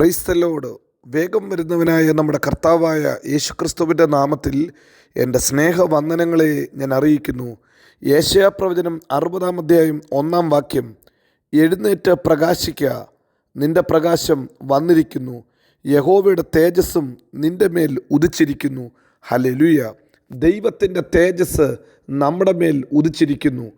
ക്രൈസ്തലോട് വേഗം വരുന്നവനായ നമ്മുടെ കർത്താവായ യേശുക്രിസ്തുവിന്റെ നാമത്തിൽ എന്റെ സ്നേഹവന്ദനങ്ങളെ ഞാൻ അറിയിക്കുന്നു. യേശയാപ്രവചനം അറുപതാം അധ്യായം ഒന്നാം വാക്യം. എഴുന്നേറ്റ് പ്രകാശിക്കുക നിന്റെ പ്രകാശം വന്നിരിക്കുന്നു. യഹോവയുടെ തേജസ്സും നിന്റെ മേൽ ഉദിച്ചിരിക്കുന്നു. ഹലലുയ ദൈവത്തിന്റെ തേജസ് നമ്മുടെ മേൽ ഉദിച്ചിരിക്കുന്നു.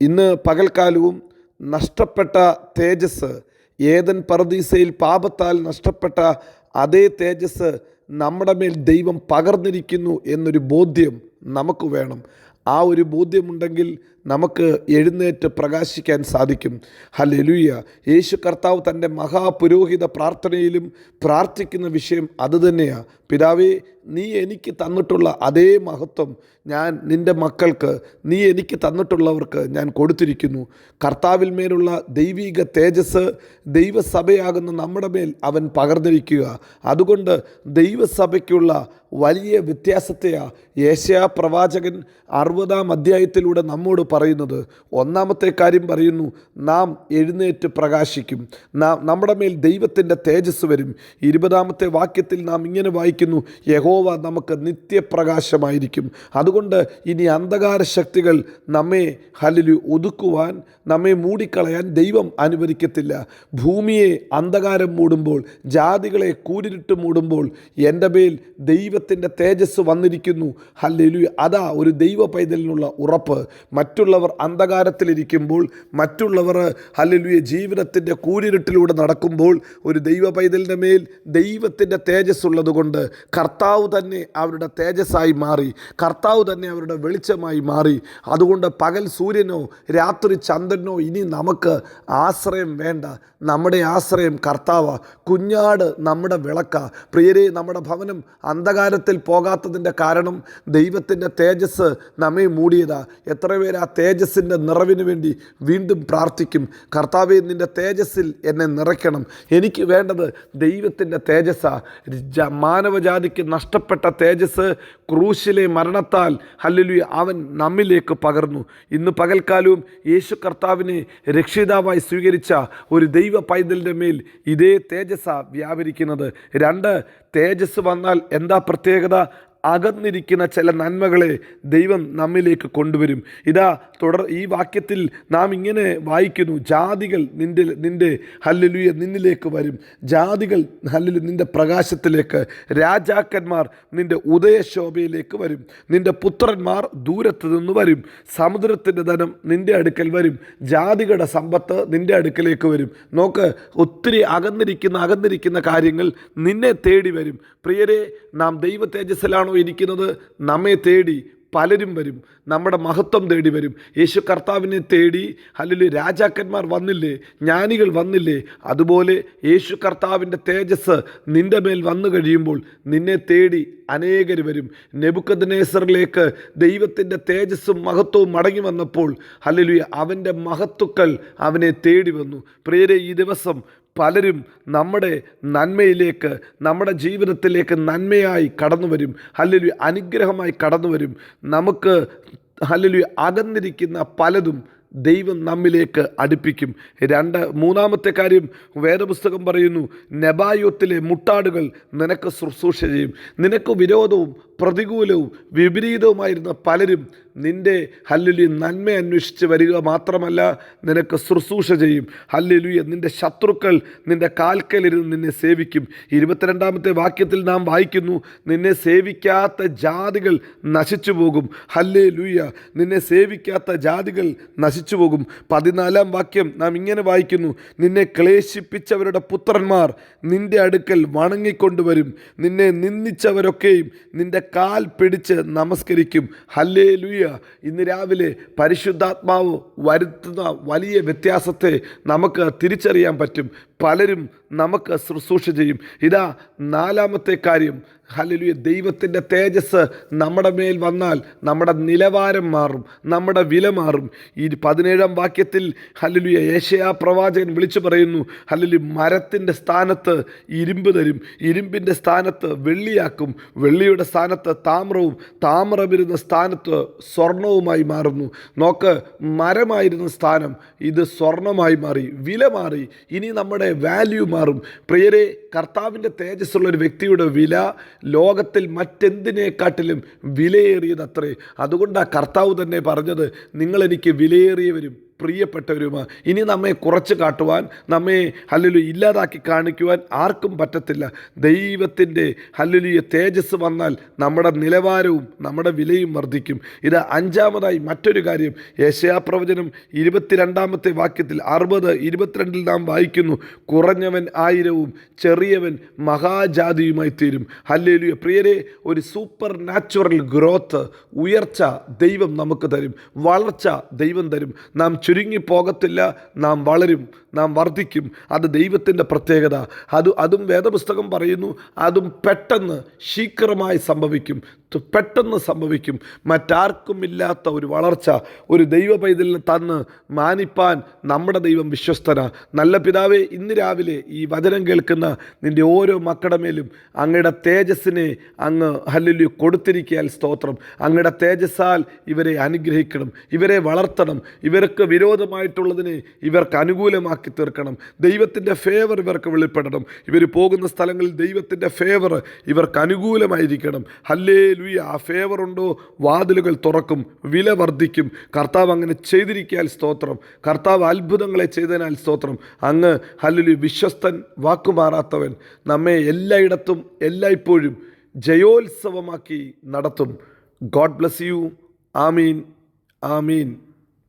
ഇന്ന് പകൽക്കാലവും നഷ്ടപ്പെട്ട തേജസ് ഏതൻ പറദീസയിൽ പാപത്താൽ നഷ്ടപ്പെട്ട അതേ തേജസ് നമ്മുടെ മേൽ ദൈവം പകർന്നിരിക്കുന്നു എന്നൊരു ബോധ്യം നമുക്ക് വേണം. ആ ഒരു ബോധ്യമുണ്ടെങ്കിൽ നമുക്ക് എഴുന്നേറ്റ് പ്രകാശിക്കാൻ സാധിക്കും. ഹലെലുയ യേശു കർത്താവ് തന്റെ മഹാപുരോഹിത പ്രാർത്ഥനയിലും പ്രാർത്ഥിക്കുന്ന വിഷയം അതുതന്നെയാണ് പിതാവേ നീ എനിക്ക് തന്നിട്ടുള്ള അതേ മഹത്വം ഞാൻ നിന്റെ മക്കൾക്ക് നീ എനിക്ക് തന്നിട്ടുള്ളവർക്ക് ഞാൻ കൊടുത്തിരിക്കുന്നു. കർത്താവിൽ മേലുള്ള ദൈവിക തേജസ് ദൈവസഭയാകുന്ന നമ്മുടെ മേൽ അവൻ പകർന്നിരിക്കുക. അതുകൊണ്ട് ദൈവസഭയ്ക്കുള്ള വലിയ വ്യത്യാസത്തെയാ യേശയാ പ്രവാചകൻ അറുപതാം അധ്യായത്തിലൂടെ നമ്മോട് പറയുന്നത്. ഒന്നാമത്തെ കാര്യം പറയുന്നു നാം എഴുന്നേറ്റ് പ്രകാശിക്കും. നാം നമ്മുടെ മേൽ ദൈവത്തിന്റെ തേജസ് വരും. ഇരുപതാമത്തെ വാക്യത്തിൽ നാം ഇങ്ങനെ വായിക്കുന്നു യഹോവ നമുക്ക് നിത്യപ്രകാശമായിരിക്കും. അതുകൊണ്ട് ഇനി അന്ധകാര ശക്തികൾ നമ്മെ ഹലിലു ഒതുക്കുവാൻ നമ്മെ മൂടിക്കളയാൻ ദൈവം അനുവദിക്കത്തില്ല. ഭൂമിയെ അന്ധകാരം മൂടുമ്പോൾ ജാതികളെ കൂരിരുട്ട് മൂടുമ്പോൾ എന്റെ മേൽ ദൈവത്തിന്റെ തേജസ് വന്നിരിക്കുന്നു. ഹല്ലിലു അതാ ഒരു ദൈവ പൈതലിനുള്ള ഉറപ്പ്. മറ്റുള്ളവർ അന്ധകാരത്തിലിരിക്കുമ്പോൾ മറ്റുള്ളവർ ഹല്ലിലുയെ ജീവിതത്തിന്റെ കൂരിരുട്ടിലൂടെ നടക്കുമ്പോൾ ഒരു ദൈവ പൈതലിന്റെ മേൽ ദൈവത്തിന്റെ തേജസ് ഉള്ളതുകൊണ്ട് കർത്താവ് തന്നെ അവരുടെ തേജസ്സായി മാറി. കർത്താവ് തന്നെ അവരുടെ വെളിച്ചമായി മാറി. അതുകൊണ്ട് പകൽ സൂര്യനോ രാത്രി ചന്ദ്രനോ ഇനി നമുക്ക് ആശ്രയം വേണ്ട. നമ്മുടെ ആശ്രയം കർത്താവ. കുഞ്ഞാട് നമ്മുടെ വിളക്ക. പ്രിയരെ നമ്മുടെ ഭവനം അന്ധകാരത്തിൽ പോകാത്തതിന്റെ കാരണം ദൈവത്തിന്റെ തേജസ് നമ്മെ മൂടിയതാ. എത്ര പേര് ആ തേജസ്സിന്റെ നിറവിന് വേണ്ടി വീണ്ടും പ്രാർത്ഥിക്കും. കർത്താവെ നിന്റെ തേജസ്സിൽ എന്നെ നിറയ്ക്കണം. എനിക്ക് വേണ്ടത് ദൈവത്തിന്റെ തേജസ്സാ. മാനവജാതിക്ക് മാനവജാതിക്ക് നഷ്ടപ്പെട്ട തേജസ് ക്രൂശിലെ മരണത്താൽ ഹല്ലുലു അവൻ നമ്മിലേക്ക് പകർന്നു. ഇന്ന് പകൽക്കാലവും യേശു കർത്താവിനെ രക്ഷിതാവായി സ്വീകരിച്ച ഒരു ദൈവ പൈതലിന്റെ മേൽ ഇതേ തേജസ്സാണ് വ്യാപരിക്കുന്നത്. രണ്ട് തേജസ് വന്നാൽ എന്താ പ്രത്യേകത? അകന്നിരിക്കുന്ന ചില നന്മകളെ ദൈവം നമ്മിലേക്ക് കൊണ്ടുവരും. ഇതാ തുടർ ഈ വാക്യത്തിൽ നാം ഇങ്ങനെ വായിക്കുന്നു ജാതികൾ നിന്റെ നിന്റെ ഹല്ലുലുയ നിന്നിലേക്ക് വരും. ജാതികൾ ഹല്ലുലു നിന്റെ പ്രകാശത്തിലേക്ക് രാജാക്കന്മാർ നിന്റെ ഉദയശോഭയിലേക്ക് വരും. നിന്റെ പുത്രന്മാർ ദൂരത്ത് നിന്ന് വരും. സമുദ്രത്തിന്റെ ധനം നിന്റെ അടുക്കൽ വരും. ജാതികളുടെ സമ്പത്ത് നിന്റെ അടുക്കലേക്ക് വരും. നോക്ക് ഒത്തിരി അകന്നിരിക്കുന്ന അകന്നിരിക്കുന്ന കാര്യങ്ങൾ നിന്നെ തേടി വരും. പ്രിയരെ നാം ദൈവ തേജസ്സിലാണോ ഇരിക്കുന്നത് നമ്മെ തേടി പലരും വരും നമ്മുടെ മഹത്വം തേടി വരും. യേശു കർത്താവിനെ തേടി അല്ലെങ്കിൽ രാജാക്കന്മാർ വന്നില്ലേ ജ്ഞാനികൾ വന്നില്ലേ അതുപോലെ യേശു കർത്താവിന്റെ തേജസ് നിന്റെ മേൽ വന്നു കഴിയുമ്പോൾ നിന്നെ തേടി അനേകർ വരും. നെബുക്കദ്നേസറിലേക്ക് ദൈവത്തിന്റെ തേജസ്സും മഹത്വവും മടങ്ങി വന്നപ്പോൾ അല്ലെങ്കിൽ അവന്റെ മഹത്തുക്കൾ അവനെ തേടി വന്നു. പ്രിയരെ ഈ ദിവസം പലരും നമ്മുടെ നന്മയിലേക്ക് നമ്മുടെ ജീവിതത്തിലേക്ക് നന്മയായി കടന്നു വരും. അല്ലെങ്കിൽ അനുഗ്രഹമായി കടന്നു വരും. നമുക്ക് അല്ലെങ്കിൽ അകന്നിരിക്കുന്ന പലതും ദൈവം നമ്മിലേക്ക് അടുപ്പിക്കും. രണ്ട് മൂന്നാമത്തെ കാര്യം വേദപുസ്തകം പറയുന്നു നെബായോത്തിലെ മുട്ടാടുകൾ നിനക്ക് ശുശ്രൂഷ ചെയ്യും. നിനക്ക് വിരോധവും പ്രതികൂലവും വിപരീതവുമായിരുന്ന പലരും നിന്റെ ഹല്ലുലി നന്മ അന്വേഷിച്ച് വരിക മാത്രമല്ല നിനക്ക് ശുശ്രൂഷ ചെയ്യും. ഹല്ലുലിയ നിന്റെ ശത്രുക്കൾ നിന്റെ കാൽക്കലിരുന്ന് നിന്നെ സേവിക്കും. ഇരുപത്തിരണ്ടാമത്തെ വാക്യത്തിൽ നാം വായിക്കുന്നു നിന്നെ സേവിക്കാത്ത ജാതികൾ നശിച്ചു പോകും. ഹല്ലേ ലൂയ നിന്നെ സേവിക്കാത്ത ജാതികൾ നശിച്ചു പോകും. പതിനാലാം വാക്യം നാം ഇങ്ങനെ വായിക്കുന്നു നിന്നെ ക്ലേശിപ്പിച്ചവരുടെ പുത്രന്മാർ നിന്റെ അടുക്കൽ വണങ്ങിക്കൊണ്ടുവരും. നിന്നെ നിന്ദിച്ചവരൊക്കെയും നിന്റെ കാൽ പിടിച്ച് നമസ്കരിക്കും. ഹല്ലേ ലൂയ ഇന്ന് രാവിലെ പരിശുദ്ധാത്മാവ് വരുത്തുന്ന വലിയ വ്യത്യാസത്തെ നമുക്ക് തിരിച്ചറിയാൻ പറ്റും. പലരും നമുക്ക് ശുശ്രൂഷ ചെയ്യും. ഇതാ നാലാമത്തെ കാര്യം. ഹല്ലേലൂയ ദൈവത്തിന്റെ തേജസ് നമ്മുടെ മേൽ വന്നാൽ നമ്മുടെ നിലവാരം മാറും നമ്മുടെ വില മാറും. ഈ പതിനേഴാം വാക്യത്തിൽ ഹല്ലേലൂയ ഏഷ്യാ പ്രവാചകൻ വിളിച്ചു പറയുന്നു ഹലലു മരത്തിന്റെ സ്ഥാനത്ത് ഇരുമ്പ് തരും. ഇരുമ്പിന്റെ സ്ഥാനത്ത് വെള്ളിയാക്കും. വെള്ളിയുടെ സ്ഥാനത്ത് താമ്രവും താമ്രം ഇരുന്ന സ്ഥാനത്ത് സ്വർണവുമായി മാറുന്നു. നോക്ക് മരമായിരുന്ന സ്ഥാനം ഇത് സ്വർണമായി മാറി വില മാറി. ഇനി നമ്മുടെ വാല്യൂ മാറും. പ്രിയരെ കർത്താവിന്റെ തേജസ്സുള്ള ഒരു വ്യക്തിയുടെ വില ലോകത്തിൽ മറ്റെന്തിനേക്കാട്ടിലും വിലയേറിയതത്രേ. അതുകൊണ്ടാണ് കർത്താവ് തന്നെ പറഞ്ഞത് നിങ്ങളെനിക്ക് വിലയേറിയവരും പ്രിയപ്പെട്ടവരുമാ. ഇനി നമ്മെ കുറച്ച് കാട്ടുവാൻ നമ്മെ ഹല്ലുലു ഇല്ലാതാക്കി കാണിക്കുവാൻ ആർക്കും പറ്റത്തില്ല. ദൈവത്തിന്റെ ഹല്ലുലിയ തേജസ് വന്നാൽ നമ്മുടെ നിലവാരവും നമ്മുടെ വിലയും വർദ്ധിക്കും. ഇത് അഞ്ചാമതായി മറ്റൊരു കാര്യം. യേശയാപ്രവചനം ഇരുപത്തിരണ്ടാമത്തെ വാക്യത്തിൽ അറുപത് ഇരുപത്തിരണ്ടിൽ നാം വായിക്കുന്നു കുറഞ്ഞവൻ ആയിരവും ചെറിയവൻ മഹാജാതിയുമായി തീരും. ഹല്ലുലിയ. പ്രിയരെ ഒരു സൂപ്പർ നാച്ചുറൽ ഗ്രോത്ത് ഉയർച്ച ദൈവം നമുക്ക് തരും വളർച്ച ദൈവം തരും. നാം ചുരുങ്ങി പോകത്തില്ല നാം വളരും നാം വർദ്ധിക്കും. അത് ദൈവത്തിന്റെ പ്രത്യേകത. അത് അതും വേദപുസ്തകം പറയുന്നു അതും പെട്ടെന്ന് ശീഘ്രമായി സംഭവിക്കും. പെട്ടെന്ന് സംഭവിക്കും. മറ്റാർക്കും ഇല്ലാത്ത ഒരു വളർച്ച ഒരു ദൈവ പൈതലിന് തന്ന് മാനിപ്പാൻ നമ്മുടെ ദൈവം വിശ്വസ്തന. നല്ല പിതാവേ ഇന്ന് രാവിലെ ഈ വചനം കേൾക്കുന്ന നിന്റെ ഓരോ മക്കളുടെ മേലും അങ്ങയുടെ തേജസ്സിനെ അങ്ങ് ഹല്ലുലു കൊടുത്തിരിക്കാൻ സ്തോത്രം. അങ്ങയുടെ തേജസ്സാൽ ഇവരെ അനുഗ്രഹിക്കണം ഇവരെ വളർത്തണം ഇവർക്ക് വിരോധമായിട്ടുള്ളതിനെ ഇവർക്ക് അനുകൂലമാക്കി തീർക്കണം. ദൈവത്തിന്റെ ഫേവർ ഇവർക്ക് വെളിപ്പെടണം. ഇവർ പോകുന്ന സ്ഥലങ്ങളിൽ ദൈവത്തിന്റെ ഫേവർ ഇവർക്ക് അനുകൂലമായിരിക്കണം. ഹല്ലേ ലുയ ആ ഫേവർ ഉണ്ടോ? വാതിലുകൾ തുറക്കും വില വർദ്ധിക്കും. കർത്താവ് അങ്ങനെ ചെയ്തിരിക്കാൻ സ്തോത്രം. കർത്താവ് അത്ഭുതങ്ങളെ ചെയ്തതിനാൽ സ്തോത്രം. അങ്ങ് ഹല്ലുലു വിശ്വസ്തൻ വാക്കുമാറാത്തവൻ നമ്മെ എല്ലായിടത്തും എല്ലായ്പ്പോഴും ജയോത്സവമാക്കി നടത്തും. ഗോഡ് ബ്ലസ് യു ആമീൻ. ആമീൻ.